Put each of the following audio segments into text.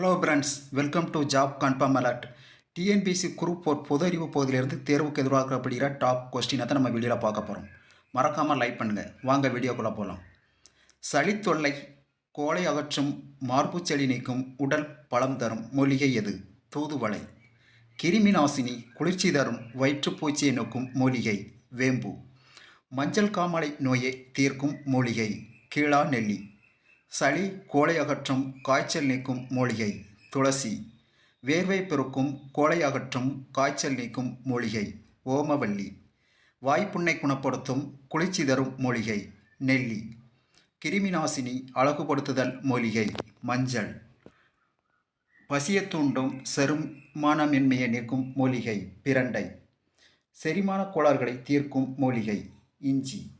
Hello friends welcome to job confirm alert TNPSC group four பொது அறிவு பகுதியிலிருந்து தேர்வுக்கு எதிர்பார்க்கப்படுகிற டாப் கொஸ்டினை தான் நம்ம வீடியோவில் பார்க்க போகிறோம் மறக்காமல் லைக் பண்ணுங்கள் வாங்க வீடியோக்குள்ளே போகலாம் சளி தொல்லை கோலை அகற்றும் மார்பு செடி நீக்கும் உடல் பலம் தரும் மூலிகை எது? தூதுவளை. கிருமி நாசினி குளிர்ச்சி தரும் வயிற்றுப்பூச்சியை நோக்கும் மூலிகை வேம்பு. மஞ்சள் காமாலை நோயை தீர்க்கும் மூலிகை கீழா நெல்லி. சளி கோழை அகற்றும் காய்ச்சல் நீக்கும் மூலிகை துளசி. வேர்வை பெருக்கும் கோழை அகற்றும் காய்ச்சல் நீக்கும் மூலிகை ஓமவல்லி. வாய்ப்புண்ணை குணப்படுத்தும் குளிர்ச்சி தரும் மூலிகை நெல்லி. கிருமிநாசினி அழகுபடுத்துதல் மூலிகை மஞ்சள். பசியத் தூண்டும் செருமானமின்மையை நீக்கும் மூலிகை பிரண்டை. செரிமான கோளாறுகளை தீர்க்கும் மூலிகை இஞ்சி.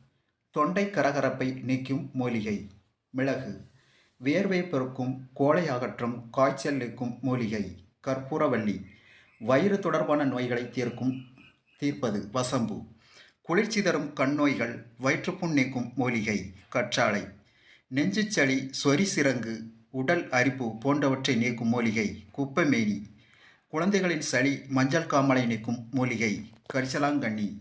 தொண்டை கரகரப்பை நீக்கும் மூலிகை மிளகு. வியர்வை பெருக்கும் கோலை அகற்றும் காய்ச்சல் நீக்கும் மூலிகை கற்பூரவள்ளி. வயிறு தொடர்பான நோய்களை தீர்க்கும் தீர்ப்பது வசம்பு. குளிர்ச்சி தரும் கண்ணோய்கள் வயிற்றுப்புண் நீக்கும் மூலிகை கற்றாழை. நெஞ்சுச்சளி சொறி சிறங்கு உடல் அரிப்பு போன்றவற்றை நீக்கும் மூலிகை குப்பைமேனி குழந்தைகளின் சளி மஞ்சள் காமலை நீக்கும் மூலிகை கரிசலாங்கண்ணி.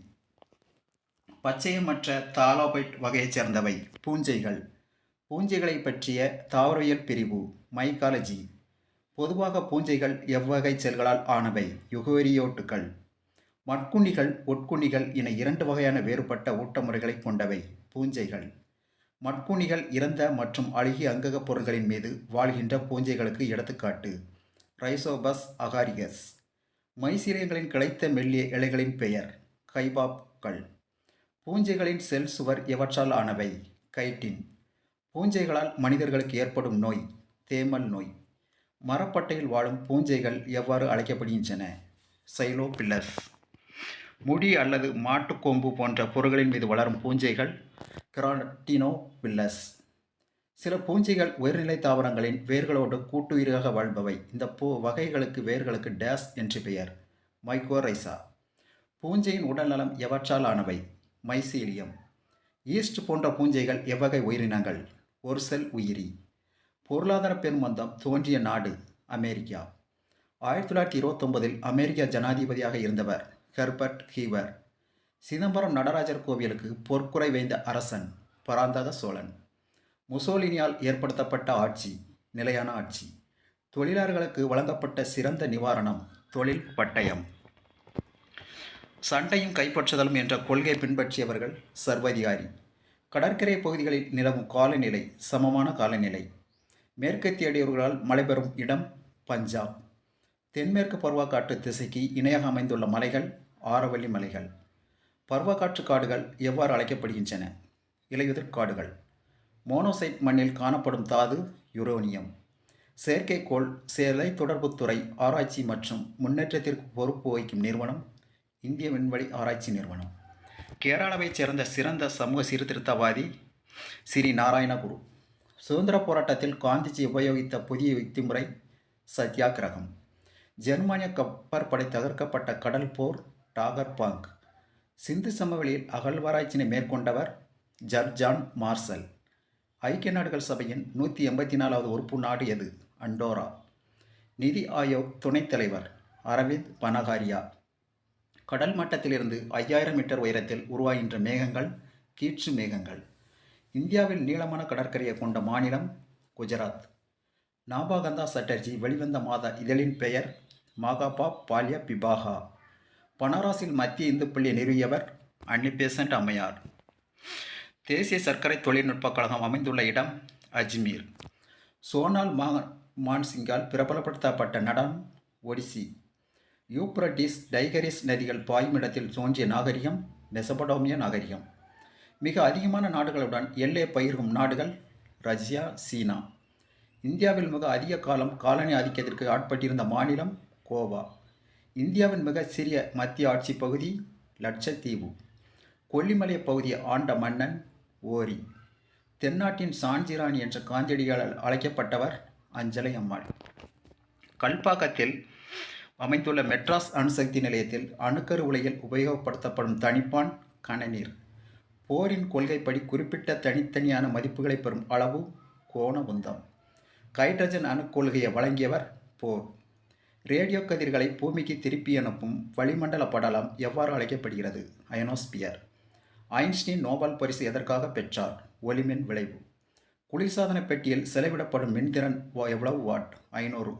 பச்சையமற்ற தாலோபைட் வகையைச் சேர்ந்தவை. பூஞ்சைகள். பூஞ்சைகளை பற்றிய தாவரவியல் பிரிவு மைக்காலஜி பொதுவாக பூஞ்சைகள் எவ்வகை செல்களால் ஆனவை யுகோரியோட்டுகள் மட்குண்ணிகள் ஒட்குண்ணிகள் என இரண்டு வகையான வேறுபட்ட ஊட்டமுறைகளை கொண்டவை பூஞ்சைகள். மட்குண்ணிகள் இறந்த மற்றும் அழுகிய அங்கக பொருள்களின் மீது வாழ்கின்ற பூஞ்சைகளுக்கு எடுத்துக்காட்டு ரைசோபஸ் அகாரிகஸ் மைசீரியங்களின் கிளைத்த மெல்லிய இலைகளின் பெயர் கைபாப்கள். பூஞ்சைகளின் செல் சுவர் எவற்றால் ஆனவை கைட்டின் பூஞ்சைகளால் மனிதர்களுக்கு ஏற்படும் நோய் தேமல் நோய். மரப்பட்டையில் வாழும் பூஞ்சைகள் எவ்வாறு அழைக்கப்படுகின்றன? சைலோபில்லஸ் முடி அல்லது மாட்டுக்கொம்பு போன்ற பொருட்களின் மீது வளரும் பூஞ்சைகள் கிராட்டினோபில்லஸ். சில பூஞ்சைகள் உயர்நிலை தாவரங்களின் வேர்களோடு கூட்டுயிராக வாழ்பவை. இந்த பூ வகைகளுக்கு வேர்களுக்கு டேஸ் என்று பெயர். மைக்கோரைசா. பூஞ்சையின் உடல்நலம் எவற்றால் ஆனவை? மைசீலியம். ஈஸ்ட் போன்ற பூஞ்சைகள் எவ்வகை உயிரினங்கள்? ஒரு செல் உயிரி. பொருளாதார பெருமந்தம் தோன்றிய நாடு அமெரிக்கா. ஆயிரத்தி தொள்ளாயிரத்தி இருபத்தொன்பதில் அமெரிக்கா ஜனாதிபதியாக இருந்தவர் ஹெர்பர்ட் ஹீவர். சிதம்பரம் நடராஜர் கோவிலுக்கு பொற்குறை வைந்த அரசன் பராந்தக சோழன். முசோலினியால் ஏற்படுத்தப்பட்ட ஆட்சி நிலையான ஆட்சி. தொழிலாளர்களுக்கு வழங்கப்பட்ட சிறந்த நிவாரணம் தொழில் பட்டயம். சண்டையும் கைப்பற்றுதலும் என்ற கொள்கை பின்பற்றியவர்கள் சர்வதிகாரி. கடற்கரை பகுதிகளில் நிலவும் காலநிலை சமமான காலநிலை. மேற்கத்தியடியவர்களால் மழைபெறும் இடம் பஞ்சாப். தென்மேற்கு பருவக்காற்று திசைக்கு இணையாக அமைந்துள்ள மலைகள் ஆரவல்லி மலைகள். பருவக்காற்று காடுகள் எவ்வாறு அழைக்கப்படுகின்றன? இலையுதிர் காடுகள். மோனோசைட் மண்ணில் காணப்படும் தாது யுரோனியம். செயற்கைக்கோள் சேலை தொடர்புத்துறை ஆராய்ச்சி மற்றும் முன்னேற்றத்திற்கு பொறுப்பு வகிக்கும் நிறுவனம் இந்திய விண்வெளி ஆராய்ச்சி நிறுவனம். கேரளாவைச் சேர்ந்த சிறந்த சமூக சீர்திருத்தவாதி ஸ்ரீ நாராயணகுரு. சுதந்திர போராட்டத்தில் காந்திஜி உபயோகித்த புதிய யுக்திமுறை சத்தியாகிரகம் ஜெர்மானிய கப்பற்படை தகர்க்கப்பட்ட கடல் போர் டாகர் பாங்க் சிந்து சமவெளியில் அகழ்வாராய்ச்சினை மேற்கொண்டவர் ஜர்ஜான் மார்சல். ஐக்கிய நாடுகள் சபையின் நூற்றி எண்பத்தி நாலாவது உறுப்பு நாடு எது? அண்டோரா. நிதி ஆயோக் துணைத் தலைவர் அரவிந்த் பனகாரியா. கடல் மட்டத்திலிருந்து ஐயாயிரம் மீட்டர் உயரத்தில் உருவாகின்ற மேகங்கள் கீற்று மேகங்கள். இந்தியாவில் நீளமான கடற்கரையை கொண்ட மாநிலம் குஜராத். நாபாகந்தா சட்டர்ஜி வெளிவந்த மாத இதழின் பெயர் மாகாபா பால்ய பிபாகா. பனாராஸில் மத்திய இந்து பள்ளி நிறுவியவர் அன்னிபேசன்ட் அம்மையார். தேசிய சர்க்கரை தொழில்நுட்ப கழகம் அமைந்துள்ள இடம் அஜ்மீர். சோனால் மா மான்சிங்கால் பிரபலப்படுத்தப்பட்ட நடனம் ஒடிசி. யூப்ரட்டிஸ் டைகரிஸ் நதிகள் பாயும் இடத்தில் தோன்றிய நாகரிகம் மெசபடோமிய நாகரிகம். மிக அதிகமான நாடுகளுடன் எல்லை பயிர்கும் நாடுகள் ரஷ்யா சீனா. இந்தியாவில் மிக அதிக காலம் காலனி ஆதிக்கத்திற்கு ஆட்பட்டிருந்த மாநிலம் கோவா. இந்தியாவின் மிக சிறிய மத்திய ஆட்சி பகுதி லட்சத்தீவு. கொல்லிமலை பகுதியை ஆண்ட மன்னன் ஓரி. தென்னாட்டின் சாஞ்சிராணி என்ற காந்தியடிகளால் அழைக்கப்பட்டவர் அஞ்சலை அம்மாள். கல்பாக்கத்தில் அமைந்துள்ள மெட்ராஸ் அணுசக்தி நிலையத்தில் அணுக்கரு உலையில் உபயோகப்படுத்தப்படும் தனிப்பான் கனநீர் போரின் கொள்கைப்படி குறிப்பிட்ட தனித்தனியான மதிப்புகளை பெறும் அளவு கோண உந்தம். ஹைட்ரஜன் அணுக் கொள்கையை வழங்கியவர் போர். ரேடியோ கதிர்களை பூமிக்கு திருப்பி அனுப்பும் வளிமண்டல படலம் எவ்வாறு அழைக்கப்படுகிறது? அயனோஸ்பியர். ஐன்ஸ்டீன் நோபல் பரிசு எதற்காக பெற்றார்? ஒளிமின் விளைவு. குளிர்சாதன பெட்டியில் செலவிடப்படும் மின்திறன் எவ்வளவு வாட்? ஐநூறு.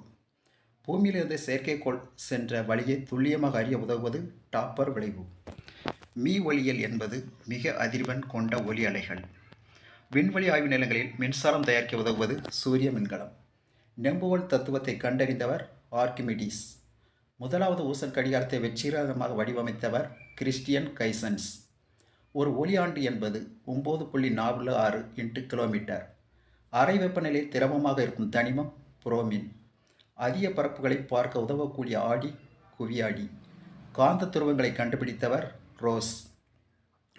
பூமியிலிருந்து செயற்கைக்கோள் சென்ற வழியை துல்லியமாக அறிய உதவுவது டாப்பர் விளைவு. மீ ஒளியியல் என்பது மிக அதிர்வெண் கொண்ட ஒலி அலைகள். விண்வெளி ஆய்வு நிலங்களில் மின்சாரம் தயாரிக்க உதவுவது சூரிய மின்கலம். நெம்புவோல் தத்துவத்தை கண்டறிந்தவர் ஆர்கிமிடிஸ் முதலாவது ஊசல் கடிகாரத்தை வெற்றிகரமாக வடிவமைத்தவர் கிறிஸ்டியன் கைசன்ஸ். ஒரு ஒளியாண்டு என்பது ஒம்பது புள்ளி நாலு ஆறு இன்ட்டு கிலோமீட்டர். அறை வெப்பநிலை திரவமாக இருக்கும் தனிமம் புரோமின். அதிக பரப்புகளை பார்க்க உதவக்கூடிய ஆடி குவியாடி. காந்த துருவங்களை கண்டுபிடித்தவர் ரோஸ்.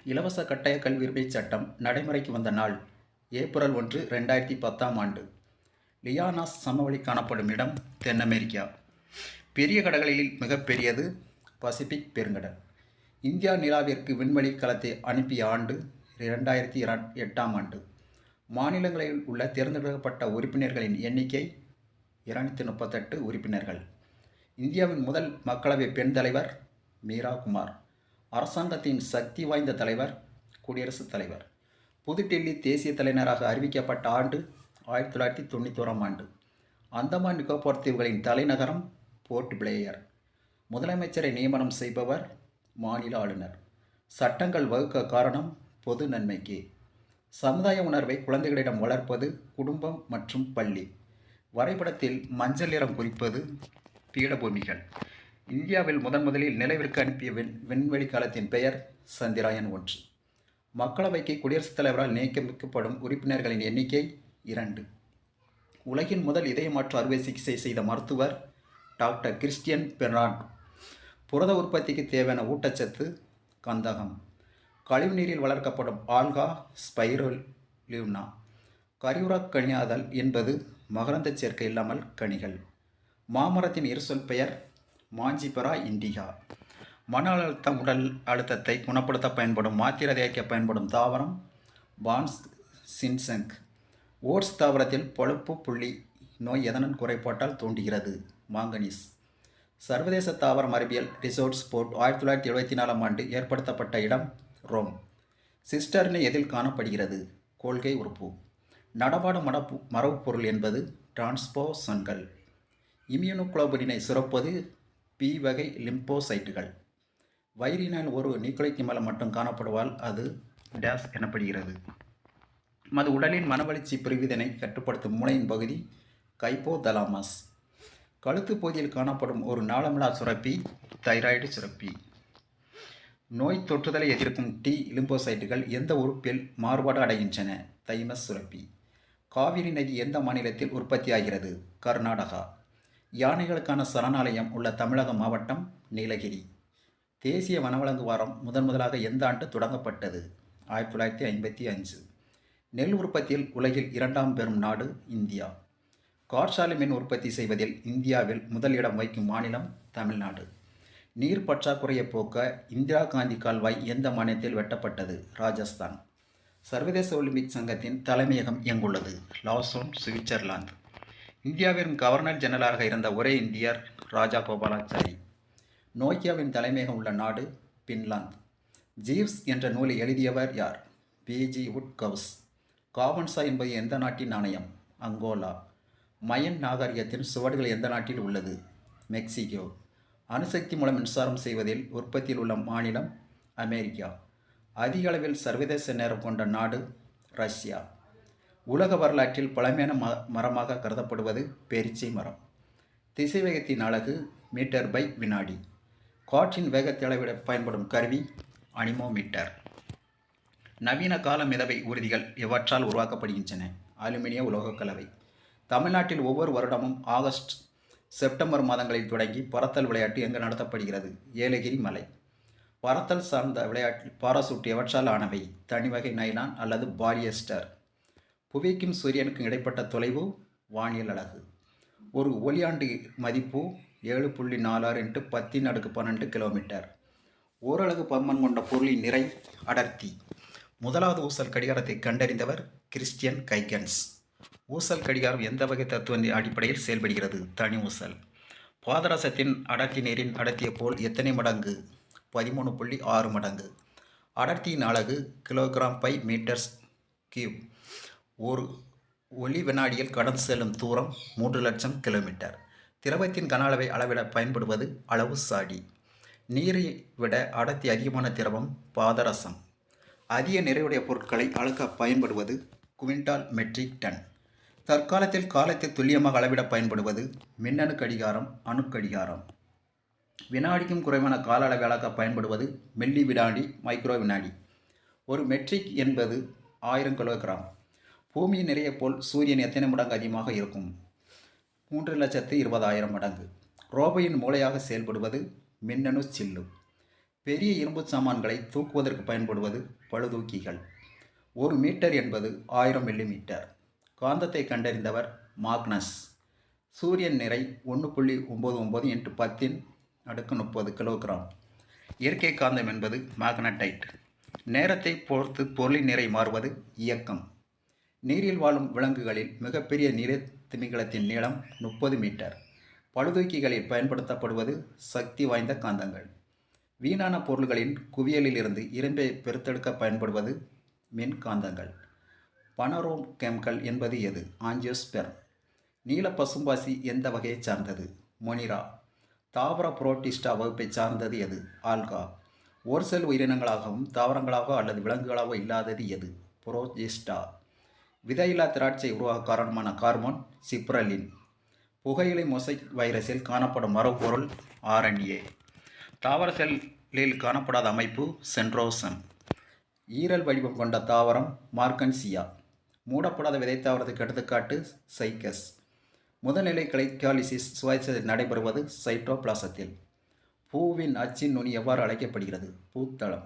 இலவச கட்டாய கல்வி உரிமை சட்டம் நடைமுறைக்கு வந்த நாள் ஏப்ரல் ஒன்று ரெண்டாயிரத்தி பத்தாம் ஆண்டு. லியானாஸ் சமவெளி காணப்படும் இடம் தென் அமெரிக்கா பெரிய கடல்களில் மிகப்பெரியது பசிபிக் பெருங்கடல். இந்தியா நிலாவிற்கு விண்வெளி களத்தை அனுப்பிய ஆண்டு இரண்டாயிரத்தி எட்டாம் ஆண்டு. மாநிலங்களில் உள்ள தேர்ந்தெடுக்கப்பட்ட உறுப்பினர்களின் எண்ணிக்கை இருநூத்தி முப்பத்தெட்டு உறுப்பினர்கள். இந்தியாவின் முதல் மக்களவை பெண் தலைவர் மீரா குமார் அரசாங்கத்தின் சக்தி வாய்ந்த தலைவர் குடியரசுத் தலைவர். புதுடெல்லி தேசிய தலைநராக அறிவிக்கப்பட்ட ஆண்டு ஆயிரத்தி தொள்ளாயிரத்தி தொண்ணூத்தோராம் ஆண்டு. அந்தமான் நிக்கோபார் தீவுகளின் தலைநகரம் போர்ட் பிளேயர். முதலமைச்சரை நியமனம் செய்பவர் மாநில ஆளுநர். சட்டங்கள் வகுக்க காரணம் பொது நன்மைக்கு. சமுதாய உணர்வை குழந்தைகளிடம் வளர்ப்பது குடும்பம் மற்றும் பள்ளி. வரைபடத்தில் மஞ்சள் நிறம் குறிப்பது பீடபூமிகள். இந்தியாவில் முதன் முதலில் நிலவிற்கு அனுப்பிய விண் விண்வெளி காலத்தின் பெயர் சந்திராயன் ஒன்று. மக்களவைக்கு குடியரசுத் தலைவரால் நியமிக்கப்படும் உறுப்பினர்களின் எண்ணிக்கை இரண்டு. உலகின் முதல் இதயமாற்று அறுவை சிகிச்சை செய்த மருத்துவர் டாக்டர் கிறிஸ்டியன் பெர்னாண்ட் புரத உற்பத்திக்கு தேவையான ஊட்டச்சத்து கந்தகம். கழிவுநீரில் வளர்க்கப்படும் ஆல்கா ஸ்பைரோலியூனா. கரியுரா கனியாதல் என்பது மகரந்த சேர்க்கை இல்லாமல் கனிகள். மாமரத்தின் இருசொல் பெயர் மாஞ்சிபரா இண்டிகா. மன அழுத்தம் உடல் அழுத்தத்தை குணப்படுத்த பயன்படும் மாத்திரை தயாரிக்க பயன்படும் தாவரம் பான்ஸ் சின்சங் ஓட்ஸ் தாவரத்தில் பழுப்பு புள்ளி நோய் எதனன் குறைபாட்டால் தோன்றுகிறது? மாங்கனீஸ். சர்வதேச தாவர மரபியல் ரிசோர்ட்ஸ் போர்ட் ஆயிரத்தி தொள்ளாயிரத்தி எழுபத்தி நாலாம் ஆண்டு ஏற்படுத்தப்பட்ட இடம் ரோம். சிஸ்டர்னு எதில் காணப்படுகிறது? கொள்கை உறுப்பு நடபாடு மடப்பு மரபுப்பொருள் என்பது டிரான்ஸ்போசன்கள். இம்யூனோகுளோபுலினை சுரப்பது பி வகை லிம்போசைட்டுகள். வைரினால் ஒரு நியூக்ளிக் மேலே மட்டும் காணப்படுவால் அது டேஸ் எனப்படுகிறது. மது உடலின் மனவளர்ச்சி பிரிவிதனை கட்டுப்படுத்தும் மூளையின் பகுதி கைப்போதலாமஸ் கழுத்து பகுதியில் காணப்படும் ஒரு நாளமிலா சுரப்பி தைராய்டு சுரப்பி. நோய் தொற்றுதலை எதிர்க்கும் டி லிம்போசைட்டுகள் எந்த உறுப்பில் மாறுபாடு அடைகின்றன? தைமஸ் சுரப்பி. காவிரி நதி எந்த மாநிலத்தில் உற்பத்தியாகிறது? கர்நாடகா. யானைகளுக்கான சரணாலயம் உள்ள தமிழக மாவட்டம் நீலகிரி. தேசிய வனவளங்கு வாரம் முதன் முதலாக எந்த ஆண்டு தொடங்கப்பட்டது? ஆயிரத்தி தொள்ளாயிரத்தி ஐம்பத்தி அஞ்சு. நெல் உற்பத்தியில் உலகில் இரண்டாம் பெரும் நாடு இந்தியா. காற்றாலை மின் உற்பத்தி செய்வதில் இந்தியாவில் முதலிடம் வகிக்கும் மாநிலம் தமிழ்நாடு. நீர் பற்றாக்குறையை போக்க இந்திரா காந்தி கால்வாய் எந்த மாநிலத்தில் வெட்டப்பட்டது? ராஜஸ்தான். சர்வதேச ஒலிம்பிக் சங்கத்தின் தலைமையகம் எங்குள்ளது? Lawsone Switzerland. இந்தியாவின் கவர்னர் ஜெனரலாக இருந்த ஒரே இந்தியர் ராஜா கோபாலாச்சாரி. நோக்கியாவின் தலைமையகம் உள்ள நாடு பின்லாந்து. ஜீவ்ஸ் என்ற நூலை எழுதியவர் யார்? பிஜி உட்கவுஸ். காவன்சா என்பது எந்த நாட்டின் நாணயம்? அங்கோலா. மயன் நாகரிகத்தின் சுவடுகள் எந்த நாட்டில் உள்ளது? மெக்சிகோ. அணுசக்தி மூலம் மின்சாரம் செய்வதில் உற்பத்தியில் உள்ள மாநிலம் அமெரிக்கா. அதிக அளவில் சர்வதேச நேரம் கொண்ட நாடு ரஷ்யா. உலக வரலாற்றில் பழமையான ம மரமாக கருதப்படுவது பேரிச்சை மரம். திசைவேகத்தின் அழகு மீட்டர் பை வினாடி. காற்றின் வேகத்தை அளவிட பயன்படும் கருவி அனிமோமீட்டர். நவீன கால மிதவை ஊர்திகள் எவற்றால் உருவாக்கப்படுகின்றன? அலுமினிய உலோகக்கலவை. தமிழ்நாட்டில் ஒவ்வொரு வருடமும் ஆகஸ்ட் செப்டம்பர் மாதங்களில் தொடங்கி பறத்தல் விளையாட்டு எங்கு நடத்தப்படுகிறது? ஏலகிரி மலை. பறத்தல் சார்ந்த விளையாட்டில் பாராசூட் எவற்றால் ஆனவை தனிவகை நைலான் அல்லது பாலியஸ்டர். புவிக்கும் சூரியனுக்கும் இடைப்பட்ட தொலைவு வானியல் அலகு ஒரு ஒளியாண்டு மதிப்பு ஏழு புள்ளி நாலாறு இன்ட்டு பத்தின் அடுக்கு பன்னெண்டு கிலோமீட்டர். ஓரளவு பருமன் கொண்ட பொருளின் நிறை அடர்த்தி. முதலாவது ஊசல் கடிகாரத்தை கண்டறிந்தவர் கிறிஸ்டியன் கைகன்ஸ். ஊசல் கடிகாரம் எந்த வகை தத்துவத்தின் அடிப்படையில் செயல்படுகிறது? தனி ஊசல். பாதரசத்தின் அடர்த்தி நீரின் அடர்த்தியை போல் எத்தனை மடங்கு? பதிமூணு புள்ளி ஆறு மடங்கு. அடர்த்தியின் அலகு கிலோகிராம் பை மீட்டர்ஸ் கியூப். ஒரு ஒளி வினாடியில் கடந்து செல்லும் தூரம் மூன்று லட்சம் கிலோமீட்டர். திரவத்தின் கன அளவை அளவிட பயன்படுவது அளவு சாடி. நீரை விட அடர்த்தி அதிகமான திரவம் பாதரசம். அதிக நிறைவுடைய பொருட்களை அளக்க பயன்படுவது குவிண்டால் மெட்ரிக் டன். தற்காலத்தில் காலத்தை துல்லியமாக அளவிட பயன்படுவது மின்னணு கடிகாரம் அணுக்கடிகாரம். வினாடிக்கும் குறைவான கால அளவிலாக பயன்படுவது மில்லி வினாடி மைக்ரோ வினாடி. ஒரு மெட்ரிக் என்பது ஆயிரம் கிலோகிராம் பூமியின் நிறைய போல் சூரியன் எத்தனை மடங்கு அதிகமாக இருக்கும்? மூன்று லட்சத்து இருபதாயிரம் மடங்கு. ரோபோயின் மூளையாக செயல்படுவது மின்னணு சில்லு. பெரிய இரும்பு சாமான்களை தூக்குவதற்கு பயன்படுவது பழுதூக்கிகள். ஒரு மீட்டர் என்பது ஆயிரம் மில்லி மீட்டர் காந்தத்தை கண்டறிந்தவர் மாக்னஸ். சூரியன் நிறை ஒன்று புள்ளி ஒம்பது ஒம்பது இன்ட்டு பத்தின் அடுக்கு முப்பது கிலோகிராம். இயற்கை காந்தம் என்பது மேக்னடைட் நேரத்தை பொறுத்து பொருளின் நிறை மாறுவது இயக்கம். நீரில் வாழும் விலங்குகளில் மிகப்பெரிய நீர திமிங்கலத்தின் நீளம் முப்பது மீட்டர். பழுதூக்கிகளில் பயன்படுத்தப்படுவது சக்தி வாய்ந்த காந்தங்கள். வீணான பொருள்களின் குவியலிலிருந்து இரும்பை பெருத்தெடுக்க பயன்படுவது மின் காந்தங்கள். பனரோம் கெமிக்கல் என்பது எது? ஆஞ்சியோஸ்பெர் நீல பசும்பாசி எந்த வகையைச் சார்ந்தது? மொனிரா. தாவர புரோட்டிஸ்டா வகுப்பை சார்ந்தது எது? ஆல்கா. ஒரு செல் உயிரினங்களாகவும் தாவரங்களாகவோ அல்லது விலங்குகளாகவோ இல்லாதது எது? புரோஜிஸ்டா விதையில்லா திராட்சை உருவாக காரணமான கார்மோன் சிப்ரலின். புகையிலை மொசைக் வைரஸில் காணப்படும் மரபொருள் ஆர்என்ஏ. தாவர செல்லில் காணப்படாத அமைப்பு சென்ட்ரோசன். ஈரல் வடிவம் கொண்ட தாவரம் மார்கன்சியா. மூடப்படாத விதை தாவரத்துக்கு எடுத்துக்காட்டு சைக்கஸ். முதல்நிலை கிளைக்காலிசிஸ் சுவாசத்தில் நடைபெறுவது சைட்டோபிளாசத்தில். பூவின் அச்சின் நுனி எவ்வாறு அழைக்கப்படுகிறது? பூத்தளம்.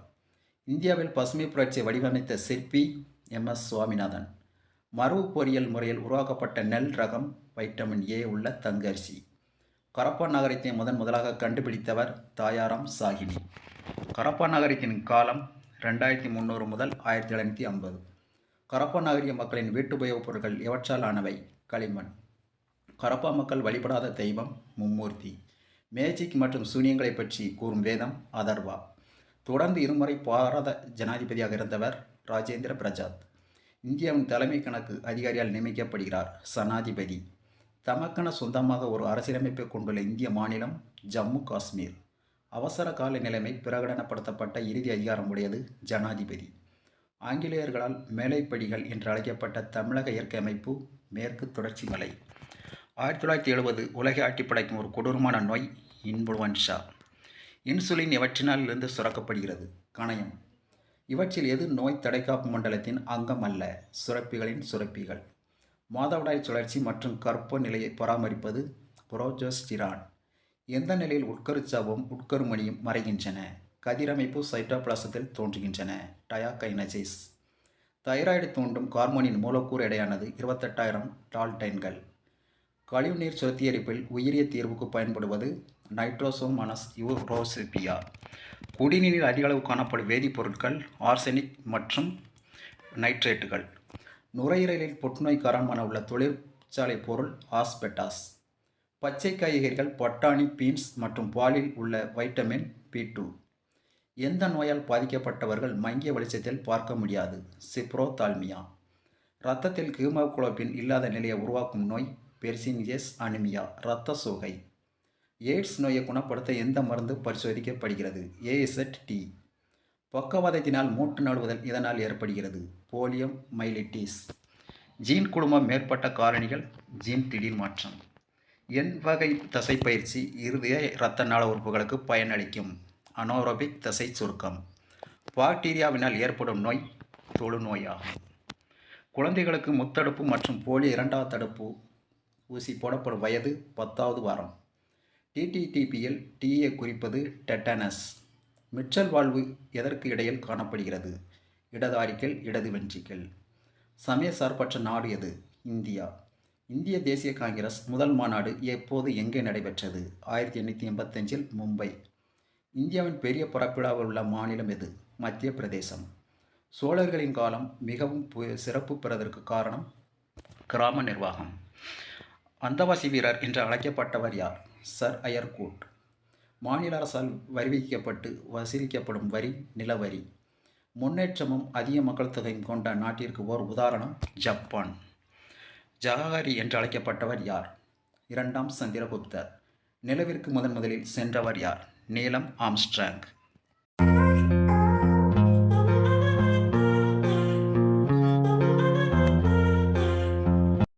இந்தியாவில் பசுமை புரட்சியை வடிவமைத்த சிற்பி எம். எஸ். சுவாமிநாதன். மரபு பொறியியல் முறையில் உருவாக்கப்பட்ட நெல் ரகம் வைட்டமின் ஏ உள்ள தங்கரிசி கரப்பா நகரத்தை முதன் முதலாக கண்டுபிடித்தவர் தாயாராம் சாகினி. கரப்பா நகரத்தின் காலம் ரெண்டாயிரத்தி முந்நூறு முதல் ஆயிரத்தி எழுநூற்றி ஐம்பது. கரப்பா நகரிய மக்களின் வீட்டுபயோகப் பொருட்கள் எவற்றால் ஆனவை? களிமண். கரப்பா மக்கள் வழிபடாத தெய்வம் மும்மூர்த்தி. மேஜிக் மற்றும் சூனியங்களை பற்றி கூறும் வேதம் அதர்வா. தொடர்ந்து இருமுறை பாரத ஜனாதிபதியாக இருந்தவர் ராஜேந்திர பிரசாத் இந்தியாவின் தலைமை கணக்கு அதிகாரியால் நியமிக்கப்படுகிறார் சனாதிபதி. தமக்கென சொந்தமாக ஒரு அரசியலமைப்பை கொண்டுள்ள இந்திய மாநிலம் ஜம்மு காஷ்மீர். அவசர கால நிலைமை பிரகடனப்படுத்தப்பட்ட இறுதி அதிகாரம் உடையது ஜனாதிபதி. ஆங்கிலேயர்களால் மேலைப்படிகள் என்று அழைக்கப்பட்ட தமிழக இயற்கை அமைப்பு மேற்கு தொடர்ச்சி மலை. ஆயிரத்தி தொள்ளாயிரத்தி எழுபது உலகை ஆட்டி படைக்கும் ஒரு கொடூரமான நோய் இன்புவன்ஷா இன்சுலின் இவற்றினால் இருந்து சுரக்கப்படுகிறது. கணையம். இவற்றில் எது நோய் தடைக்காப்பு மண்டலத்தின் அங்கம் அல்ல? சுரப்பிகளின் சுரப்பிகள். மாதவிடாய் சுழற்சி மற்றும் கற்ப நிலையை பராமரிப்பது புரோஜோஸ்டிரான். எந்த நிலையில் உட்கருச்சாவும் உட்கருமணியும் மறைகின்றன? கதிரமைப்பு சைட்டோபிளாசத்தில் தோன்றுகின்றன. டயாகைனசிஸ் தைராய்டு தூண்டும் கார்மோனின் மூலக்கூறு எடையானது இருபத்தெட்டாயிரம் டால்டைன்கள். கழிவுநீர் சுத்திகரிப்பில் உயிரிய தீர்வுக்கு பயன்படுவது நைட்ரோசோமனஸ் யூரோசிபியா. குடிநீரில் அதிக அளவு காணப்படும் வேதிப்பொருட்கள் ஆர்செனிக் மற்றும் நைட்ரேட்டுகள். நுரையீரலில் புற்றுநோய் காரணமான உள்ள தொழிற்சாலை பொருள் ஆஸ்பெட்டாஸ். பச்சை காய்கறிகள் பட்டாணி பீன்ஸ் மற்றும் பாலில் உள்ள வைட்டமின் பி டூ. எந்த நோயால் பாதிக்கப்பட்டவர்கள் மங்கிய வெளிச்சத்தில் பார்க்க முடியாது. சிப்ரோதால்மியா. இரத்தத்தில் ஹீமோகுளோபின் இல்லாத நிலையை உருவாக்கும் நோய் பெர்சினியஸ் அனிமியா இரத்த சோகை. எய்ட்ஸ் நோயை குணப்படுத்த எந்த மருந்து பரிசோதிக்கப்படுகிறது? ஏஎஸ்எட் டி. பக்கவாதத்தினால் மூட்டு நழுவுதல் இதனால் ஏற்படுகிறது. போலியம் மைலிட்டிஸ். ஜீன் குழுமம் மேற்பட்ட காரணிகள் ஜீன் திடீர் மாற்றம். என் வகை தசைப்பயிற்சி இருதய இரத்த நாள உறுப்புகளுக்கு பயனளிக்கும். அனோரோபிக் தசை சுருக்கம். பாக்டீரியாவினால் ஏற்படும் நோய் தொழுநோயாகும். குழந்தைகளுக்கு முத்தடுப்பு மற்றும் போலியோ இரண்டாவது தடுப்பு ஊசி போடப்படும் வயது பத்தாவது வாரம். டிடிடிபியில் டிஏ குறிப்பது டெட்டனஸ் மிச்சல் வாழ்வு எதற்கு இடையில் காணப்படுகிறது? இடதாரிக்கல் இடது வென்ட்ரிக்கல் சமய சார்பற்ற நாடு எது? இந்தியா. இந்திய தேசிய காங்கிரஸ் முதல் மாநாடு எப்போது எங்கே நடைபெற்றது? ஆயிரத்தி எண்ணூற்றி எண்பத்தஞ்சில் மும்பை. இந்தியாவின் பெரிய பரப்பிழாவில் உள்ள மாநிலம் எது? மத்திய பிரதேசம். சோழர்களின் காலம் மிகவும் பு- சிறப்பு பெறுவதற்கு காரணம் கிராம நிர்வாகம். அந்தவாசி வீரர் என்று அழைக்கப்பட்டவர் யார்? Sir Eyre Coote. மாநில அரசால் வரிவிக்கப்பட்டு வசூலிக்கப்படும் வரி நிலவரி. முன்னேற்றமும் அதிக மக்கள் தொகையும் கொண்ட நாட்டிற்கு ஓர் உதாரணம் ஜப்பான். ஜஹாரி என்று அழைக்கப்பட்டவர் யார்? இரண்டாம் சந்திரகுப்தர். நிலவிற்கு முதன் முதலில் சென்றவர் யார்? நீலம் ஆம்ஸ்ட்ராங்.